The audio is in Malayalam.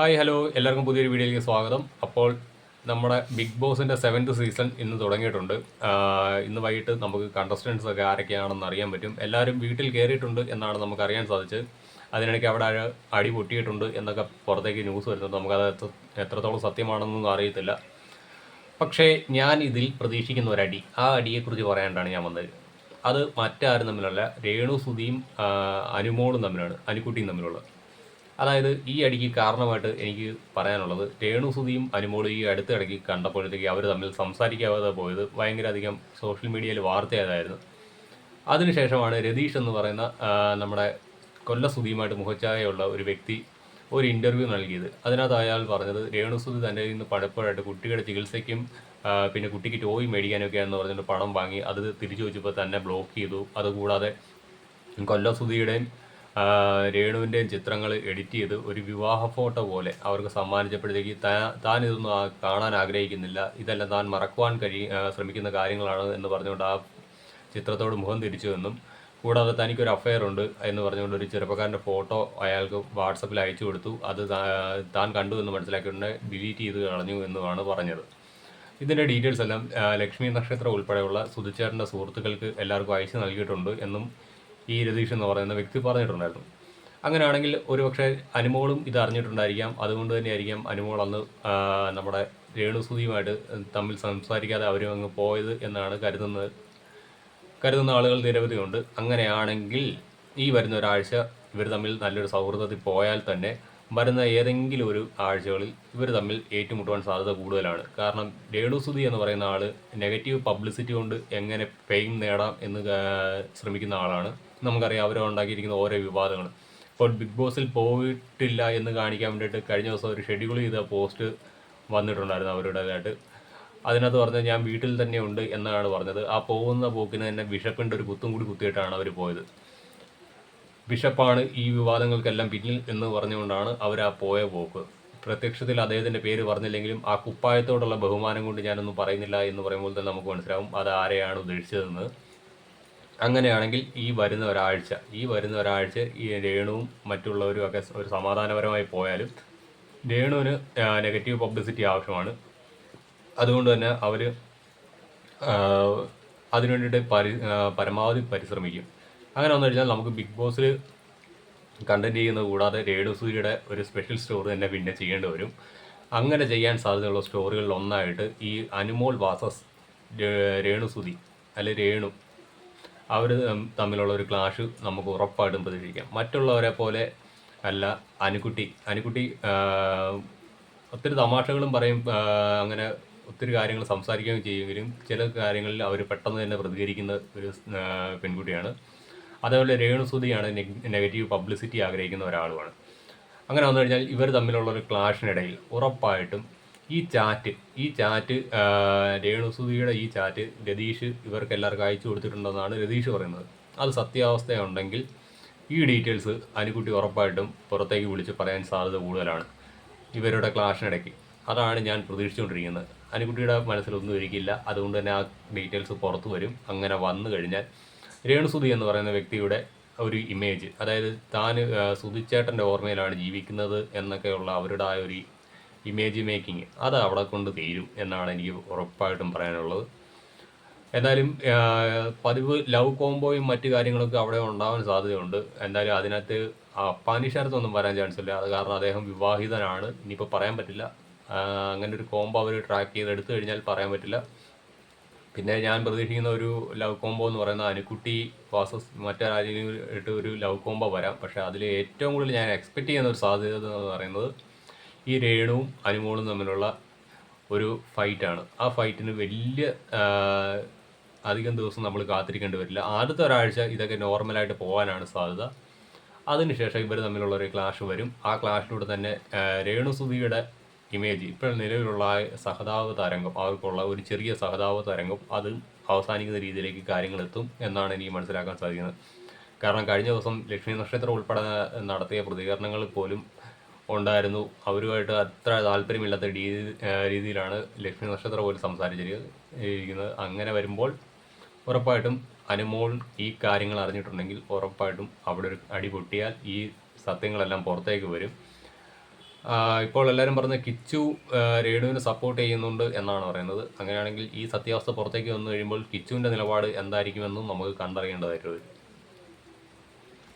Hi hello. എല്ലാവർക്കും പുതിയൊരു വീഡിയോയിലേക്ക് സ്വാഗതം. അപ്പോൾ നമ്മുടെ ബിഗ് ബോസിന്റെ സെവൻത് സീസൺ ഇന്ന് തുടങ്ങിയിട്ടുണ്ട്. ഇന്ന് വൈകിട്ട് നമുക്ക് കണ്ടസ്റ്റൻസ് ഒക്കെ ആരൊക്കെയാണെന്ന് അറിയാൻ പറ്റും. എല്ലാവരും വീട്ടിൽ കയറിയിട്ടുണ്ട് എന്നാണ് നമുക്ക് അറിയാൻ സാധിച്ചത്. അതിനിടയ്ക്ക് അവിടെ അടി പൊട്ടിയിട്ടുണ്ട് എന്നൊക്കെ പുറത്തേക്ക് ന്യൂസ് വരുന്നത് നമുക്കത് എത്ര- എത്രത്തോളം സത്യമാണെന്നൊന്നും അറിയത്തില്ല. പക്ഷേ ഞാൻ ഇതിൽ പ്രതീക്ഷിക്കുന്ന ഒരു അടി. ആ അടിയെക്കുറിച്ച് പറയാനാണ് ഞാൻ വന്നത്. അത് മറ്റാരും തമ്മിലല്ല. രേണു സുധിയും അനുമോളും തമ്മിലാണ്. അനുക്കുട്ടിയും തമ്മിലുള്ള. അതായത് ഈ അടിക്ക് കാരണമായിട്ട് എനിക്ക് പറയാനുള്ളത് രേണു സുധിയും അനുമോളും ഈ അടുത്ത ഇടയ്ക്ക് കണ്ടപ്പോഴത്തേക്ക് അവർ തമ്മിൽ സംസാരിക്കാതെ പോയത് ഭയങ്കര അധികം സോഷ്യൽ മീഡിയയിൽ വാർത്തയായതായിരുന്നു. അതിനുശേഷമാണ് രതീഷ് എന്ന് പറയുന്ന നമ്മുടെ കൊല്ല സുധിയുമായിട്ട് മുഖച്ഛായയുള്ള ഒരു വ്യക്തി ഒരു ഇന്റർവ്യൂ നൽകിയത്. അതിനകത്ത് അയാൾ പറഞ്ഞത് രേണുസുതി തന്റെ ഇന്ന് പലപ്പോഴായിട്ട് കുട്ടികളുടെ ചികിത്സയ്ക്കും പിന്നെ കുട്ടിക്ക് ടോയ് മേടിക്കാനൊക്കെയാണെന്ന് പറഞ്ഞിട്ട് പണം വാങ്ങി അത് തിരിച്ചു വെച്ചപ്പോൾ തന്നെ ബ്ലോക്ക് ചെയ്തു. അതുകൂടാതെ കൊല്ലസുധിയുടെയും ആ, രേണുവിന്റെയും ചിത്രങ്ങൾ എഡിറ്റ് ചെയ്ത് ഒരു വിവാഹ ഫോട്ടോ പോലെ അവർക്ക് സമ്മാനിച്ചപ്പോഴത്തേക്ക് താൻ ഇതൊന്നും കാണാൻ ആഗ്രഹിക്കുന്നില്ല. ഇതെല്ലാം താൻ മറക്കുവാൻ കഴി ശ്രമിക്കുന്ന കാര്യങ്ങളാണ് എന്ന് പറഞ്ഞുകൊണ്ട് ആ ചിത്രത്തോട് മുഖം തിരിച്ചു എന്നും കൂടാതെ തനിക്കൊരു അഫയർ ഉണ്ട് എന്ന് പറഞ്ഞുകൊണ്ട് ഒരു ചെറുപ്പക്കാരന്റെ ഫോട്ടോ അയാൾക്ക് വാട്സപ്പിൽ അയച്ചു കൊടുത്തു. അത് താൻ കണ്ടു എന്ന് മനസ്സിലാക്കിയിട്ട് ഡിലീറ്റ് ചെയ്ത് കളഞ്ഞു എന്നുമാണ് പറഞ്ഞത്. ഇതിന്റെ ഡീറ്റെയിൽസ് എല്ലാം ലക്ഷ്മി നക്ഷത്രം ഉൾപ്പെടെയുള്ള സുധിച്ചേട്ടന്റെ സുഹൃത്തുക്കൾക്ക് എല്ലാവർക്കും അയച്ചു നൽകിയിട്ടുണ്ട് എന്നും ഈ രതീഷ് എന്ന് പറയുന്ന വ്യക്തി പറഞ്ഞിട്ടുണ്ടായിരുന്നു. അങ്ങനെയാണെങ്കിൽ ഒരുപക്ഷെ അനുമോളും ഇത് അറിഞ്ഞിട്ടുണ്ടായിരിക്കാം. അതുകൊണ്ട് തന്നെയായിരിക്കാം അനുമോൾ അന്ന് നമ്മുടെ രേണുസുതിയുമായിട്ട് തമ്മിൽ സംസാരിക്കാതെ അവരും അങ്ങ് പോയത് എന്നാണ് കരുതുന്നത്. കരുതുന്ന ആളുകൾ നിരവധിയുണ്ട് അങ്ങനെയാണെങ്കിൽ ഈ വരുന്ന ഒരാഴ്ച ഇവർ തമ്മിൽ നല്ലൊരു സൗഹൃദത്തിൽ പോയാൽ തന്നെ വരുന്ന ഏതെങ്കിലും ഒരു ആഴ്ചകളിൽ ഇവർ തമ്മിൽ ഏറ്റുമുട്ടുവാൻ സാധ്യത കൂടുതലാണ്. കാരണം രേണുസുതി എന്ന് പറയുന്ന ആൾ നെഗറ്റീവ് പബ്ലിസിറ്റി കൊണ്ട് എങ്ങനെ ഫെയിം നേടാം എന്ന് ശ്രമിക്കുന്ന ആളാണ്. നമുക്കറിയാം അവർ ഉണ്ടാക്കിയിരിക്കുന്ന ഓരോ വിവാദങ്ങൾ. ഇപ്പോൾ ബിഗ് ബോസിൽ പോയിട്ടില്ല എന്ന് കാണിക്കാൻ വേണ്ടിയിട്ട് കഴിഞ്ഞ ദിവസം ഒരു ഷെഡ്യൂൾ ചെയ്ത പോസ്റ്റ് വന്നിട്ടുണ്ടായിരുന്നു അവരുടേതായിട്ട്. അതിനകത്ത് പറഞ്ഞത് ഞാൻ വീട്ടിൽ തന്നെ ഉണ്ട് എന്നാണ് പറഞ്ഞത്. ആ പോകുന്ന പോക്കിന് തന്നെ ബിഷപ്പിന്റെ ഒരു കുത്തും കൂടി കുത്തിയിട്ടാണ് അവർ പോയത്. ബിഷപ്പാണ് ഈ വിവാദങ്ങൾക്കെല്ലാം പിന്നിൽ എന്ന് പറഞ്ഞുകൊണ്ടാണ് അവർ ആ പോയ പോക്ക്. പ്രത്യക്ഷത്തിൽ അദ്ദേഹത്തിന്റെ പേര് പറഞ്ഞില്ലെങ്കിലും ആ കുപ്പായത്തോടുള്ള ബഹുമാനം കൊണ്ട് ഞാനൊന്നും പറയുന്നില്ല എന്ന് പറയുമ്പോൾ തന്നെ നമുക്ക് മനസ്സിലാവും അത് ആരെയാണ് ഉദ്ദേശിച്ചതെന്ന്. അങ്ങനെയാണെങ്കിൽ ഈ വരുന്ന ഒരാഴ്ച ഈ വരുന്ന ഒരാഴ്ച ഈ രേണുവും മറ്റുള്ളവരും ഒക്കെ ഒരു സമാധാനപരമായി പോയാലും രേണുവിന് നെഗറ്റീവ് പബ്ലിസിറ്റി ആവശ്യമാണ്. അതുകൊണ്ട് തന്നെ അവർ അതിനുവേണ്ടിയിട്ട് പരി പരമാവധി പരിശ്രമിക്കും. അങ്ങനെ വന്നു കഴിഞ്ഞാൽ നമുക്ക് ബിഗ് ബോസിൽ കണ്ടന്റ് ചെയ്യുന്നത് കൂടാതെ രേണു സൂര്യയുടെ ഒരു സ്പെഷ്യൽ സ്റ്റോറി തന്നെ പിന്നെ ചെയ്യേണ്ടി വരും. അങ്ങനെ ചെയ്യാൻ സാധ്യതയുള്ള സ്റ്റോറികളിൽ ഒന്നായിട്ട് ഈ അനുമോൾ വാസസ് രേണു രേണുസുതി അല്ലെ രേണു അവർ തമ്മിലുള്ള ഒരു ക്ലാഷ് നമുക്ക് ഉറപ്പായിട്ടും പ്രതീക്ഷിക്കാം. മറ്റുള്ളവരെ പോലെ അല്ല അനുക്കുട്ടി അനുക്കുട്ടി ഒത്തിരി തമാശകളും പറയും അങ്ങനെ ഒത്തിരി കാര്യങ്ങൾ സംസാരിക്കുകയും ചെയ്യുമെങ്കിലും ചില കാര്യങ്ങളിൽ അവർ പെട്ടെന്ന് തന്നെ പ്രതികരിക്കുന്ന ഒരു പെൺകുട്ടിയാണ്. അതേപോലെ രേണുസുതിയാണ് നെഗറ്റീവ് പബ്ലിസിറ്റി ആഗ്രഹിക്കുന്ന ഒരാളുമാണ്. അങ്ങനെ വന്നു കഴിഞ്ഞാൽ ഇവർ തമ്മിലുള്ള ഒരു ക്ലാഷിനിടയിൽ ഉറപ്പായിട്ടും ഈ ചാറ്റ് ഈ ചാറ്റ് രേണു രേണുസുതിയുടെ ഈ ചാറ്റ് രതീഷ് ഇവർക്ക് എല്ലാവർക്കും അയച്ചു കൊടുത്തിട്ടുണ്ടെന്നാണ് രതീഷ് പറയുന്നത്. അത് സത്യാവസ്ഥയുണ്ടെങ്കിൽ ഈ ഡീറ്റെയിൽസ് അനുകുട്ടി ഉറപ്പായിട്ടും പുറത്തേക്ക് വിളിച്ച് പറയാൻ സാധ്യത കൂടുതലാണ്. ഇവരുടെ ക്ലാഷിനിടയ്ക്ക്. അതാണ് ഞാൻ പ്രതീക്ഷിച്ചുകൊണ്ടിരിക്കുന്നത്. അനുകുട്ടിയുടെ മനസ്സിലൊന്നും ഇരിക്കില്ല. അതുകൊണ്ട് തന്നെ ആ ഡീറ്റെയിൽസ് പുറത്തു വരും. അങ്ങനെ വന്നു കഴിഞ്ഞാൽ രേണുസുതി എന്ന് പറയുന്ന വ്യക്തിയുടെ ഒരു ഇമേജ് അതായത് താൻ സുതിച്ചേട്ടന്റെ ഓർമ്മയിലാണ് ജീവിക്കുന്നത് എന്നൊക്കെയുള്ള അവരുടെ ആ ഒരു ഇമേജ് മേക്കിംഗ് അത് അവിടെ കൊണ്ട് തീരും എന്നാണ് എനിക്ക് ഉറപ്പായിട്ടും പറയാനുള്ളത്. എന്തായാലും പതിവ് ലവ് കോംബോയും മറ്റു കാര്യങ്ങളൊക്കെ അവിടെ ഉണ്ടാവാൻ സാധ്യതയുണ്ട്. എന്തായാലും അതിനകത്ത് അപ്പാനിഷാരത്തൊന്നും വരാൻ ചാൻസ് ഇല്ല അത് കാരണം അദ്ദേഹം വിവാഹിതനാണ്. ഇനിയിപ്പോൾ പറയാൻ പറ്റില്ല. അങ്ങനെ ഒരു കോംബോ അവർ ട്രാക്ക് ചെയ്ത് എടുത്തു കഴിഞ്ഞാൽ പറയാൻ പറ്റില്ല. പിന്നെ ഞാൻ പ്രതീക്ഷിക്കുന്ന ഒരു ലവ് കോംബോ എന്ന് പറയുന്ന അനുക്കുട്ടി വാസസ് ഇട്ട് ഒരു ലവ് കോംബോ വരാം. പക്ഷേ അതിൽ ഏറ്റവും കൂടുതൽ ഞാൻ എക്സ്പെക്റ്റ് ചെയ്യുന്ന ഒരു സാധ്യത എന്ന് പറയുന്നത് ഈ രേണുവും അനുമോളും തമ്മിലുള്ള ഒരു ഫൈറ്റാണ്. ആ ഫൈറ്റിന് വലിയ അധികം ദിവസം നമ്മൾ കാത്തിരിക്കേണ്ടി വരില്ല. ആദ്യത്തെ ഒരാഴ്ച ഇതൊക്കെ നോർമലായിട്ട് പോകാനാണ് സാധ്യത. അതിനുശേഷം ഇവർ തമ്മിലുള്ള ഒരു ക്ലാഷ് വരും. ആ ക്ലാഷിലൂടെ തന്നെ രേണു സുധിയുടെ ഇമേജ് ഇപ്പോൾ നിലവിലുള്ള ആ സഹതാപ തരംഗം അവർക്കുള്ള ഒരു ചെറിയ സഹതാപ തരംഗം അത് അവസാനിക്കുന്ന രീതിയിലേക്ക് കാര്യങ്ങൾ എത്തും എന്നാണ് എനിക്ക് മനസ്സിലാക്കാൻ സാധിക്കുന്നത്. കാരണം കഴിഞ്ഞ ദിവസം ലക്ഷ്മി നക്ഷത്രം ഉൾപ്പെടെ നടത്തിയ പ്രതികരണങ്ങൾ പോലും ഉണ്ടായിരുന്നു. അവരുമായിട്ട് അത്ര താല്പര്യമില്ലാത്ത രീതി രീതിയിലാണ് ലക്ഷ്മി നക്ഷത്രം പോലും സംസാരിച്ചിരിക്കുന്നത്. അങ്ങനെ വരുമ്പോൾ ഉറപ്പായിട്ടും അനുമോൾ ഈ കാര്യങ്ങൾ അറിഞ്ഞിട്ടുണ്ടെങ്കിൽ ഉറപ്പായിട്ടും അവിടെ ഒരു അടി പൊട്ടിയാൽ ഈ സത്യങ്ങളെല്ലാം പുറത്തേക്ക് വരും. ഇപ്പോൾ എല്ലാവരും പറഞ്ഞ കിച്ചു രേണുവിനെ സപ്പോർട്ട് ചെയ്യുന്നുണ്ട് എന്നാണ് പറയുന്നത്. അങ്ങനെയാണെങ്കിൽ ഈ സത്യാവസ്ഥ പുറത്തേക്ക് വന്നു കഴിയുമ്പോൾ കിച്ചുവിന്റെ നിലപാട് എന്തായിരിക്കുമെന്നും നമുക്ക് കണ്ടറിയേണ്ടതായിട്ട് വരും.